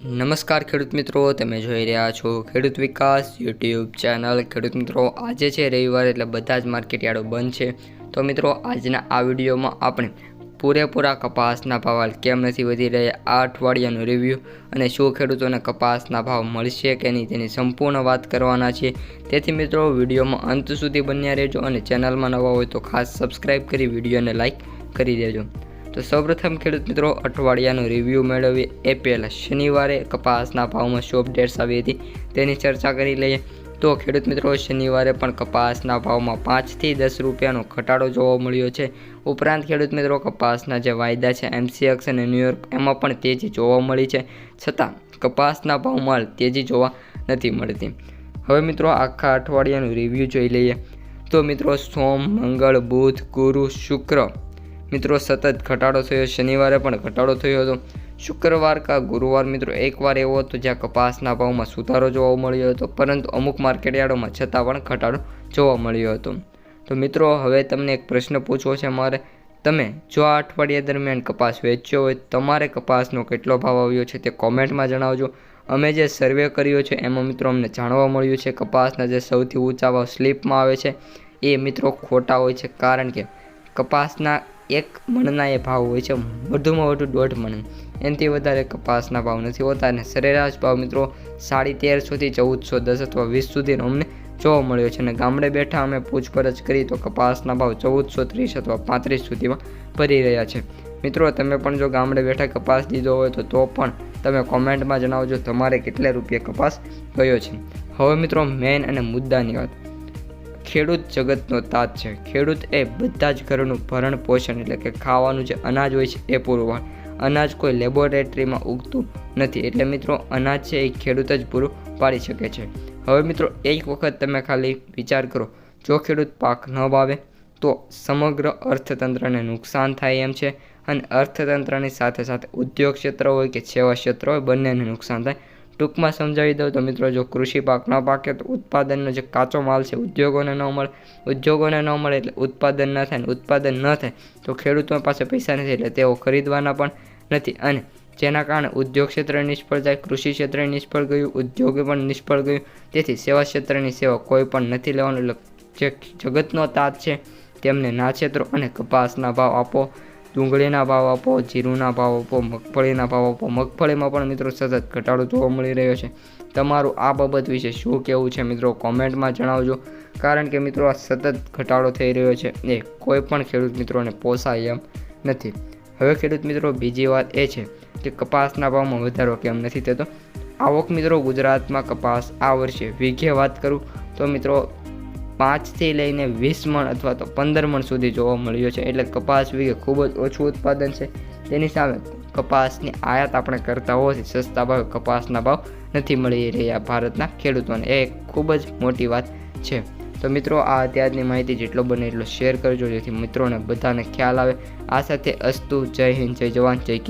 નમસ્કાર ખેડૂત મિત્રો, તમે જોઈ રહ્યા છો ખેડૂત વિકાસ યુટ્યુબ ચેનલ. ખેડૂત મિત્રો, આજે છે રવિવાર એટલે બધા જ માર્કેટ યાર્ડો બંધ છે. તો મિત્રો, આજના આ વિડીયોમાં આપણે પૂરેપૂરા કપાસના ભાવ કેમ નથી વધી રહ્યા આ અઠવાડિયાનું રિવ્યૂ અને શું ખેડૂતોને કપાસના ભાવ મળશે કે નહીં તેની સંપૂર્ણ વાત કરવાના છે. તેથી મિત્રો, વિડીયોમાં અંત સુધી બન્યા રહેજો અને ચેનલમાં નવા હોય તો ખાસ સબસ્ક્રાઇબ કરી વિડીયોને લાઇક કરી દેજો. તો સૌપ્રથમ ખેડૂત મિત્રો અઠવાડિયાનું રિવ્યૂ મેળવીએ. એ પહેલાં શનિવારે કપાસના ભાવમાં શું અપડેટ્સ આવી હતી તેની ચર્ચા કરી લઈએ. તો ખેડૂત મિત્રો, શનિવારે પણ કપાસના ભાવમાં પાંચથી દસ રૂપિયાનો ઘટાડો જોવા મળ્યો છે. ઉપરાંત ખેડૂત મિત્રો, કપાસના જે વાયદા છે એમસીએક્સ અને ન્યૂયોર્ક એમાં પણ તેજી જોવા મળી છે. છતાં કપાસના ભાવમાં તેજી જોવા નથી મળતી. હવે મિત્રો, આખા અઠવાડિયાનું રિવ્યૂ જોઈ લઈએ. તો મિત્રો, સોમ, મંગળ, બુધ, ગુરુ, શુક્ર મિત્રો, સતત ઘટાડો થયો. શનિવારે પણ ઘટાડો થયો હતો. શુક્રવાર કા ગુરુવાર મિત્રો, એકવાર એવો હતો જ્યાં કપાસના ભાવમાં સુધારો જોવા મળ્યો હતો, પરંતુ અમુક માર્કેટયાર્ડોમાં છતાં પણ ઘટાડો જોવા મળ્યો હતો. તો મિત્રો, હવે તમને એક પ્રશ્ન પૂછવો છે મારે. તમે જો આ અઠવાડિયા દરમિયાન કપાસ વેચ્યો હોય, તમારે કપાસનો કેટલો ભાવ આવ્યો છે તે કોમેન્ટમાં જણાવજો. અમે જે સર્વે કર્યો છે, એમાં મિત્રો અમને જાણવા મળ્યું છે કપાસના જે સૌથી ઊંચા ભાવ સ્લીપમાં આવે છે, એ મિત્રો ખોટા હોય છે કારણ કે કપાસના એક મણના એ ભાવ હોય છે, વધુમાં વધુ દોઢ મણ. એનાથી વધારે કપાસના ભાવ નથી હોતા અને સરેરાશ ભાવ મિત્રો સાડી તેરસોથી ચૌદસો દસ અથવા વીસ સુધીનો અમને જોવા મળ્યો છે અને ગામડે બેઠા અમે પૂછપરછ કરી તો કપાસના ભાવ ચૌદસો ત્રીસ અથવા પાંત્રીસ સુધીમાં ભરી રહ્યા છે. મિત્રો, તમે પણ જો ગામડે બેઠા કપાસ લીધો હોય તો તો પણ તમે કોમેન્ટમાં જણાવજો તમારે કેટલા રૂપિયા કપાસ ગયો છે. હવે મિત્રો મેન અને મુદ્દાની વાત. ખેડૂત જગતનો તાત છે. ખેડૂત એ બધા જ ઘરનું ભરણ પોષણ એટલે કે ખાવાનું જે અનાજ હોય છે એ પૂરું પાડે અનાજ કોઈ લેબોરેટરીમાં ઉગતું નથી. એટલે મિત્રો, અનાજ છે એ ખેડૂત જ પૂરું પાડી શકે છે. હવે મિત્રો, એક વખત તમે ખાલી વિચાર કરો, જો ખેડૂત પાક ન વાવે, તો સમગ્ર અર્થતંત્રને નુકસાન થાય એમ છે. અને અર્થતંત્રની સાથે સાથે ઉદ્યોગ ક્ષેત્ર હોય કે સેવા ક્ષેત્ર હોય, બંનેને નુકસાન થાય. ટૂંકમાં સમજાવી દઉં તો મિત્રો, જો કૃષિ પાક ન પાકે તો ઉત્પાદનનો જે કાચો માલ છે, ઉદ્યોગોને ન મળે. ઉદ્યોગોને ન મળે એટલે ઉત્પાદન ન થાય ઉત્પાદન ન થાય તો ખેડૂતો પાસે પૈસા નથી એટલે તેઓ ખરીદવાના પણ નથી. અને જેના કારણે ઉદ્યોગ ક્ષેત્ર નિષ્ફળ જાય, કૃષિ ક્ષેત્ર નિષ્ફળ ગયું, ઉદ્યોગ પણ નિષ્ફળ ગયું, તેથી સેવા ક્ષેત્રની સેવા કોઈ પણ નથી લેવાનું. જે જગતનો તાત છે, તેમને ના અને કપાસના ભાવ આપો. ડુંગળીના ભાવ આપો, જીરુંના ભાવ આપો, મગફળીના ભાવ આપો. મગફળીમાં પણ મિત્રો સતત ઘટાડો જોવા મળી રહ્યો છે. તમારું આ બાબત વિશે શું કહેવું છે મિત્રો? કોમેન્ટમાં જણાવજો. કારણ કે મિત્રો આ સતત ઘટાડો થઈ રહ્યો છે એ કોઈ પણ ખેડૂત મિત્રોને પોસાય એમ નથી. હવે ખેડૂત મિત્રો બીજી વાત એ છે કે કપાસના ભાવમાં વધારો કેમ નથી થતો? આવક મિત્રો ગુજરાતમાં કપાસ આ વર્ષે વીઘે વાત કરું તો મિત્રો પાંચથી લઈને વીસ મણ અથવા તો પંદર મણ સુધી જોવા મળ્યો છે. એટલે કપાસ વિગે ખૂબ જ ઓછું ઉત્પાદન છે. તેની સામે કપાસની આયાત આપણે કરતા હોવાથી સસ્તા ભાવે કપાસના ભાવ નથી મળી રહ્યા ભારતના ખેડૂતોને. એ ખૂબ જ મોટી વાત છે. તો મિત્રો, આ અત્યારની માહિતી. જેટલો બને એટલો શેર કરજો. જેથી મિત્રોને બધાને ખ્યાલ આવે. આ સાથે અસ્તુ. જય હિન્દ. જય જવાન. જય કિસાન.